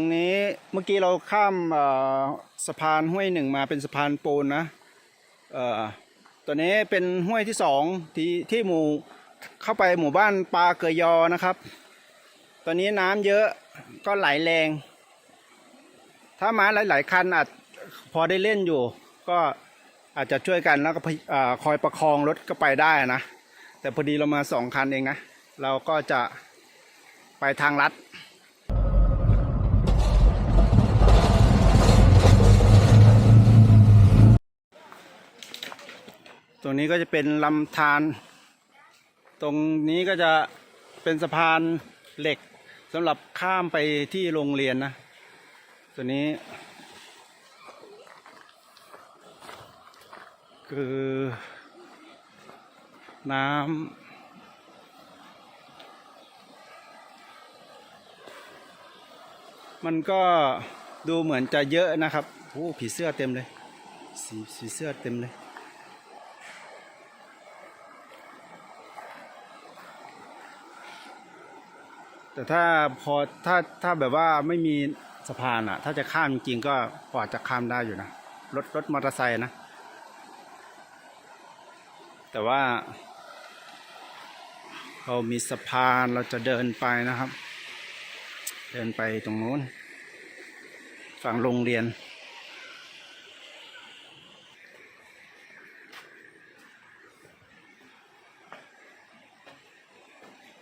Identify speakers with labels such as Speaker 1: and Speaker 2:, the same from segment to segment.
Speaker 1: รงนี้เมื่อกี้เราข้ามสะพานห้วยหนึ่งมาเป็นสะพานปูนนะเอ่อตัวนี้เป็นห้วยที่สองที่ที่หมู่เข้าไปหมู่บ้านปลาเกยยอนะครับ ตอนนี้น้ำเยอะก็ไหลแรง ถ้ามาหลาย ๆ คันอาจพอได้เล่นอยู่ ก็อาจจะช่วยกันแล้วก็คอยประคองรถก็ไปได้นะ แต่พอดีเรามาสองคันเองนะ เราก็จะไปทางลัด ตรงนี้ก็จะเป็นลำธารตรงนี้ก็จะเป็นสะพานเหล็กสำหรับข้ามไปที่โรงเรียนนะตัวนี้ คือ น้ำมันก็ดูเหมือนจะเยอะนะครับโอ้ผีเสื้อเต็มเลย สีสีเสื้อเต็มเลย แต่ถ้าพอถ้าถ้าแบบว่าไม่มีสะพานอะถ้าจะข้ามจริงๆก็พอจะข้ามได้อยู่นะรถรถมอเตอร์ไซค์นะ แต่ว่า เรามีสะพานเราจะเดินไปนะครับ เดินไปตรงนู้น ฝั่งโรงเรียน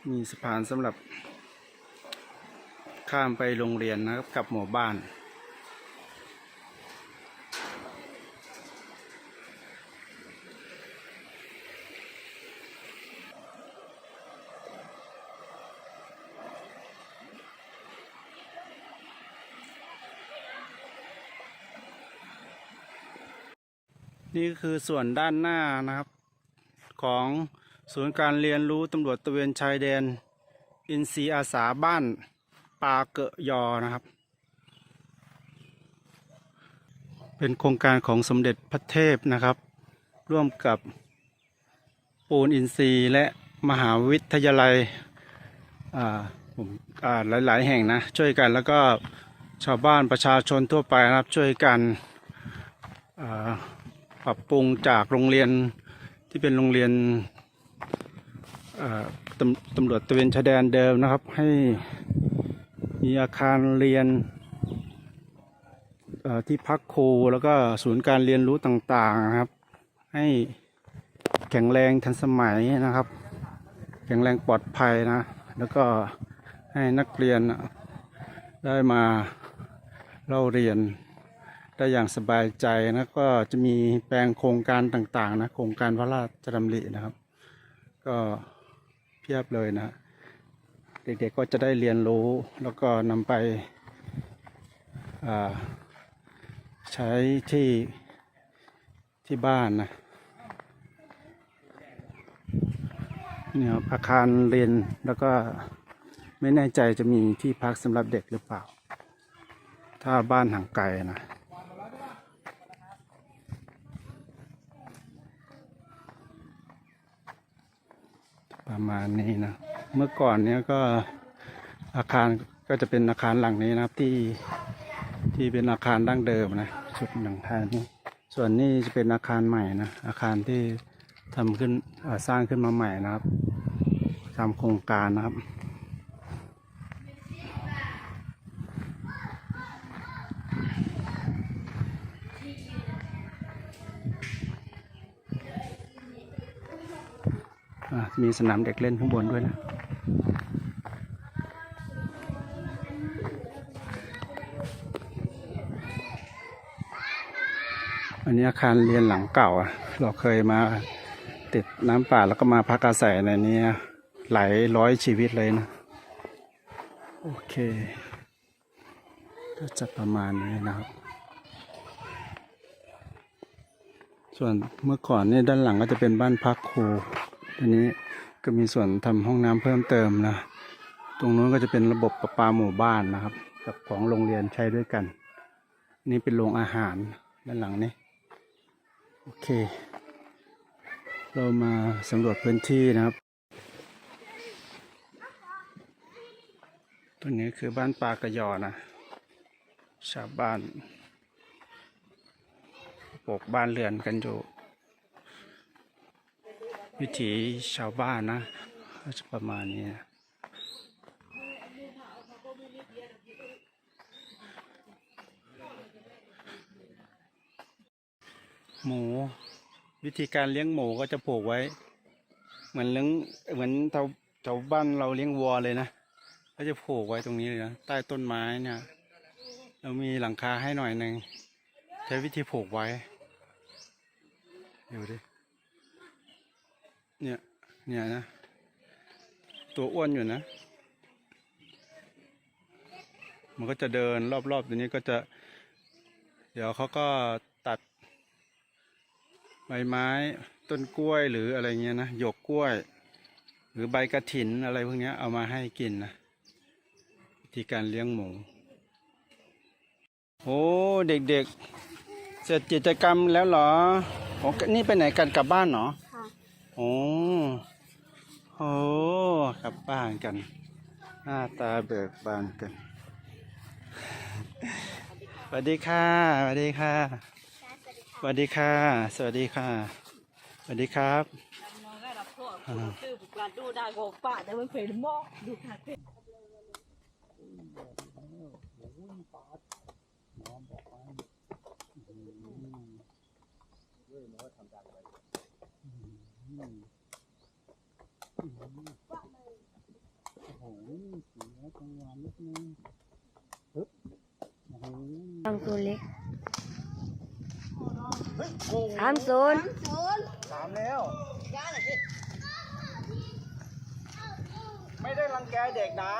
Speaker 1: มีสะพานสำหรับ ข้ามไปโรงเรียนนะครับกับหมู่บ้าน นี่คือส่วนด้านหน้านะครับ ของศูนย์การเรียนรู้ตำรวจตระเวนชายแดน อินซีอาสาบ้าน ปลาเกะยอนะครับ เป็นโครงการของสมเด็จพระเทพนะครับ ร่วมกับปูนอินซีย์และมหาวิทยาลัยอ่าผมอ่าหลาย ๆ แห่งนะช่วยกันแล้วก็ชาวบ้านประชาชนทั่วไปนะครับช่วยกันอ่าปรับปรุงจากโรงเรียนที่เป็นโรงเรียนอ่อตำตำรวจตระเวนชายแดนเดิมนะครับให้ มีอาคารเรียนที่พักครูแล้วก็ศูนย์การเรียนรู้ต่างๆครับ ให้แข็งแรงทันสมัยนะครับ แข็งแรงปลอดภัยนะ แล้วก็ให้นักเรียนได้มาเล่าเรียนได้อย่างสบายใจนะก็จะมีแปลงโครงการต่างๆนะโครงการพระราชดำรินะครับ ก็เพียบเลยนะ เด็กๆก็จะได้เรียนรู้ แล้วก็นำไปใช้ที่ที่บ้านนะเนี่ยอาคารเรียนแล้วก็ไม่แน่ใจจะมีที่พักสำหรับเด็กหรือเปล่า ถ้าบ้านห่างไกลนะประมาณนี้นะ เมื่อก่อนเนี้ยก็อาคารก็จะเป็นอาคารหลังนี้นะครับที่ที่เป็นอาคารดั้งเดิมนะชุดหลังคานี้ส่วนนี้จะเป็นอาคารใหม่นะอาคารที่ทำขึ้นสร้างขึ้นมาใหม่นะครับตามโครงการนะครับมีสนามเด็กเล่นข้างบนด้วยนะ อันนี้อาคารเรียนหลังเก่าอะเราเคยมาติดน้ำป่าแล้วก็มาพักอาศัยในนี้หลายร้อยชีวิตเลยนะ โอเค ก็จะประมาณนี้นะครับ ส่วนเมื่อก่อนเนี่ยด้านหลังก็จะเป็นบ้านพักครูทีนี้ก็มีส่วนทำห้องน้ำเพิ่มเติมนะ ตรงนู้นก็จะเป็นระบบประปาหมู่บ้านนะครับ กับของโรงเรียนใช้ด้วยกัน นี่เป็นโรงอาหารด้านหลังนี้ โอเค เรามาสำรวจพื้นที่นะครับตัวนี้คือบ้านปลากระยอนะ ชาวบ้านปกบ้านเรือนกันอยู่ วิถีชาวบ้านนะก็จะประมาณนี้นะ หมู วิธีการเลี้ยงหมูก็จะปลูกไว้ เหมือนเลี้ยงเหมือนชาวชาวบ้านเราเลี้ยงวัวเลยนะก็จะผูกไว้ตรงนี้เลยนะใต้ต้นไม้เนี่ย เรามีหลังคาให้หน่อยหนึ่งใช้วิธีผูกไว้ดูดิเนี่ยเนี่ยนะ ตัวอ้วนอยู่นะ มันก็จะเดินรอบๆตัวนี้ก็จะ เดี๋ยวเขาก็ตัด ใบไม้ต้นกล้วยหรืออะไรเงี้ยนะหยวกกล้วย หรือใบกระถินอะไรพวกเนี้ยเอามาให้กินนะวิธีการเลี้ยงหมูโอ้เด็กๆ เสร็จกิจกรรมแล้วเหรอโอ้นี่ไปไหนกันกลับบ้านเหรอ
Speaker 2: ค่ะ
Speaker 1: โอ้โหกลับบ้านกัน หน้าตาเบิกบานกันสวัสดีค่ะสวัสดีค่ะ สวัสดีค่ะ สวัสดีค่ะ สวัสดีครับ
Speaker 2: น้องก็รับพ่อคือบุกลาดูดาโกป่าแต่มันเป็นหม้อดูค่ะ
Speaker 3: ทำตัวเล็ก สามศูนย์
Speaker 1: ถามแล้ว ไม่ได้รังแกเด็กนะ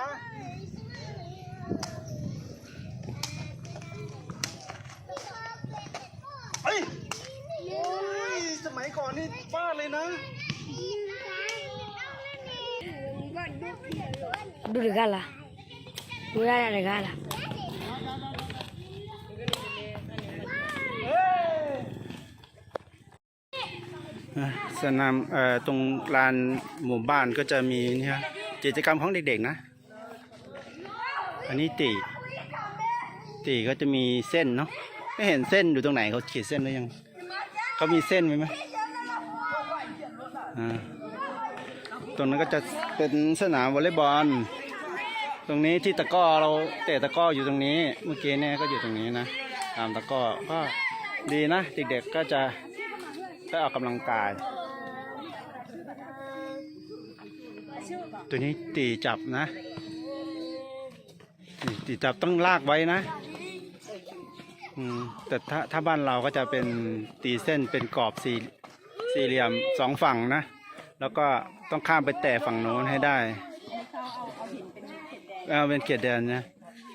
Speaker 1: เฮ้ยโอ้ยสมัยก่อนนี่บ้าเลยนะ
Speaker 3: ดูดีกันล่ะดูได้อะไรกันล่ะ
Speaker 1: อะ สนามตรงลานหมู่บ้านก็จะมีเนี่ยกิจกรรมของเด็กๆนะ อันนี้ตีตีก็จะมีเส้นเนาะไม่เห็นเส้นอยู่ตรงไหนเขาขีดเส้นหรือยังเขามีเส้นไหมไหมตรงนั้นก็จะเป็นสนามวอลเลย์บอล ตรงนี้ที่ตะก้อเราเตะตะก้ออยู่ตรงนี้ เมื่อกี้เนี่ยก็อยู่ตรงนี้นะ ตามตะก้อก็ดีนะเด็กๆก็จะ ได้ออกกำลังกาย ตัวนี้ตีจับนะตีตีจับต้องลากไว้นะอืมแต่ถ้าถ้าบ้านเราก็จะเป็นตีเส้นเป็นกรอบสี่สี่เหลี่ยมสองฝั่งนะ แล้วก็ต้องข้ามไปแต่ฝั่งโน้นให้ได้เอาเป็นเขตแดนนะ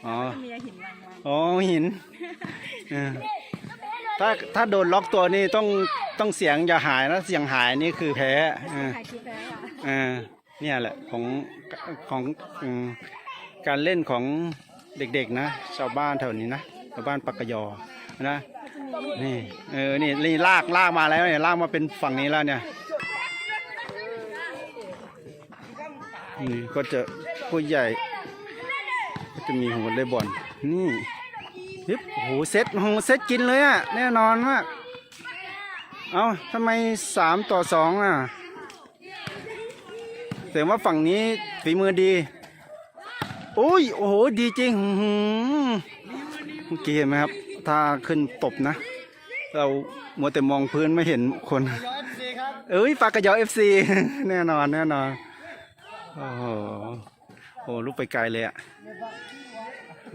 Speaker 1: อ๋อ
Speaker 2: มีหินวางวาง
Speaker 1: อ๋อหินเออ ถ้าถ้าโดนล็อกตัวนี่ต้องต้องเสียงอย่าหายนะเสียงหายนี่คือแพ้เออ
Speaker 2: ถ่ายคลิปแล้วอะ
Speaker 1: เออเนี่ยแหละของของอืมการเล่นของเด็กๆนะ ชาวบ้านแถวนี้นะชาวบ้านปักกยอนะนี่เออนี่นี่ลากลากมาแล้วเนี่ยลากมาเป็นฝั่งนี้แล้วเนี่ยนี่ก็จะผู้ใหญ่ก็จะมีหัวเลยบอลนี่ ยึบโอ้โหเซตโอ้โหเซตกินเลยอะแน่นอนมากเอาทำไมสามต่อสองอะแสดงว่าฝั่งนี้ฝีมือดีโอ้ยโอ้โหดีจริงหือเมื่อกี้เห็นไหมครับ ถ้าขึ้นตบนะ เรามัวแต่มองพื้นไม่เห็นคนเอ้ยปากกระยอเอฟซีแน่นอนแน่นอนโอ้โหโอ้ลูกไปไกลเลยอะ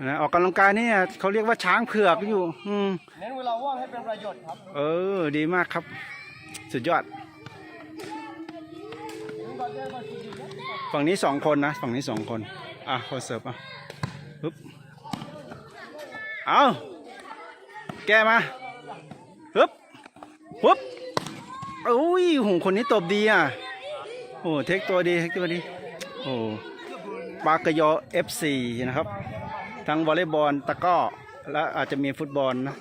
Speaker 1: นะออกกำลังกายเนี่ยเขาเรียกว่าช้างเผือกอยู่ อืม
Speaker 4: เน้นเวลาว่างให้เป็นประโยชน์ครับ
Speaker 1: เออ ดีมากครับ สุดยอด ฝั่งนี้สองคนนะ ฝั่งนี้สองคน อะคนเสิร์ฟอะปึ๊บเอาแกมาปึ๊บปึ๊บอุ้ยโหคนนี้ตบดีอะ โอ้เทคตัวดีเทคตัวดี โอ้ปากกยอ FC นะครับ ทั้งวอลเลย์บอลตะกร้อและอาจจะมีฟุตบอลนะ